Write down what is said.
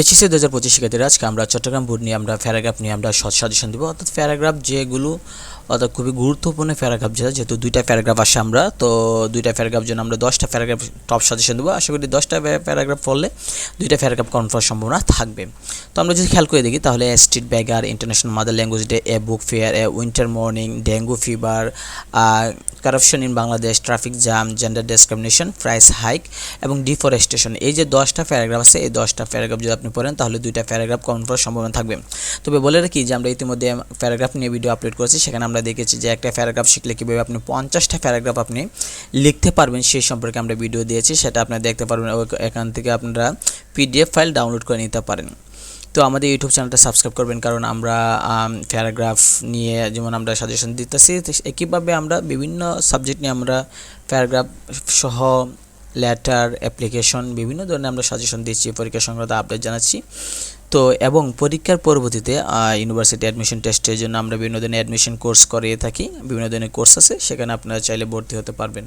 HSC দু হাজার পঁচিশ শিক্ষার্থীরা, আজকে আমরা চট্টগ্রাম বোর্ড নিয়ে আমরা প্যারাগ্রাফ নিয়ে আমরা সৎ সাজেশন দেবো। অর্থাৎ প্যারাগ্রাফ যেগুলো অর্থাৎ খুবই গুরুত্বপূর্ণ প্যারাগ্রাফ যেটা, যেহেতু দুইটা প্যারাগ্রাফ আসে আমরা, তো দুইটা প্যারাগ্রাফ জন্য আমরা দশটা প্যারাগ্রাফ টপ সাজেশন দেবো। আশা করি দশটা প্যারাগ্রাফ পড়লে দুইটা প্যারাগ্রাফ কনফার্ম সম্ভাবনা থাকবে। তো আমরা যদি খেয়াল করে দেখি, তাহলে street beggar, international mother language, day a book fair, a winter morning, dengue fever corruption in Bangladesh, traffic jam, gender discrimination, price hike এবং ডিফরেস্টেশন। এই যে দশটা প্যারাগ্রাফ আছে, এই দশটা প্যারাগ্রাফ যদি আপনি পড়েন, তাহলে দুইটা প্যারাগ্রাফ কনফার্ম সম্ভাবনা থাকবে। তবে বলে রাখি যে আমরা ইতিমধ্যে প্যারাগ্রাফ নিয়ে ভিডিও আপলোড করেছি, সেখানে আমরা দেখেছি যে একটা প্যারাগ্রাফ শিখলে কীভাবে আপনি পঞ্চাশটা প্যারাগ্রাফ আপনি লিখতে পারবেন, সেই সম্পর্কে আমরা ভিডিও দিয়েছি, সেটা আপনারা দেখতে পারবেন এখান থেকে আপনারা পিডিএফ ফাইল ডাউনলোড করে নিতে পারেন। তো আমাদের ইউটিউব চ্যানেলটা সাবস্ক্রাইব করবেন, কারণ আমরা প্যারাগ্রাফ নিয়ে যেমন আমরা সাজেশন দিতেছি একইভাবে আমরা বিভিন্ন সাবজেক্ট নিয়ে আমরা প্যারাগ্রাফ সহ লেটার অ্যাপ্লিকেশন বিভিন্ন ধরনের আমরা সাজেশন দিচ্ছি, পরীক্ষা সংক্রান্ত আপডেট জানাচ্ছি। তো এবং পরীক্ষার পরবর্তীতে ইউনিভার্সিটি অ্যাডমিশন টেস্টের জন্য আমরা বিভিন্ন ধরনের অ্যাডমিশন কোর্স করিয়ে থাকি, বিভিন্ন ধরনের কোর্স আছে, সেখানে আপনারা চাইলে ভর্তি হতে পারবেন।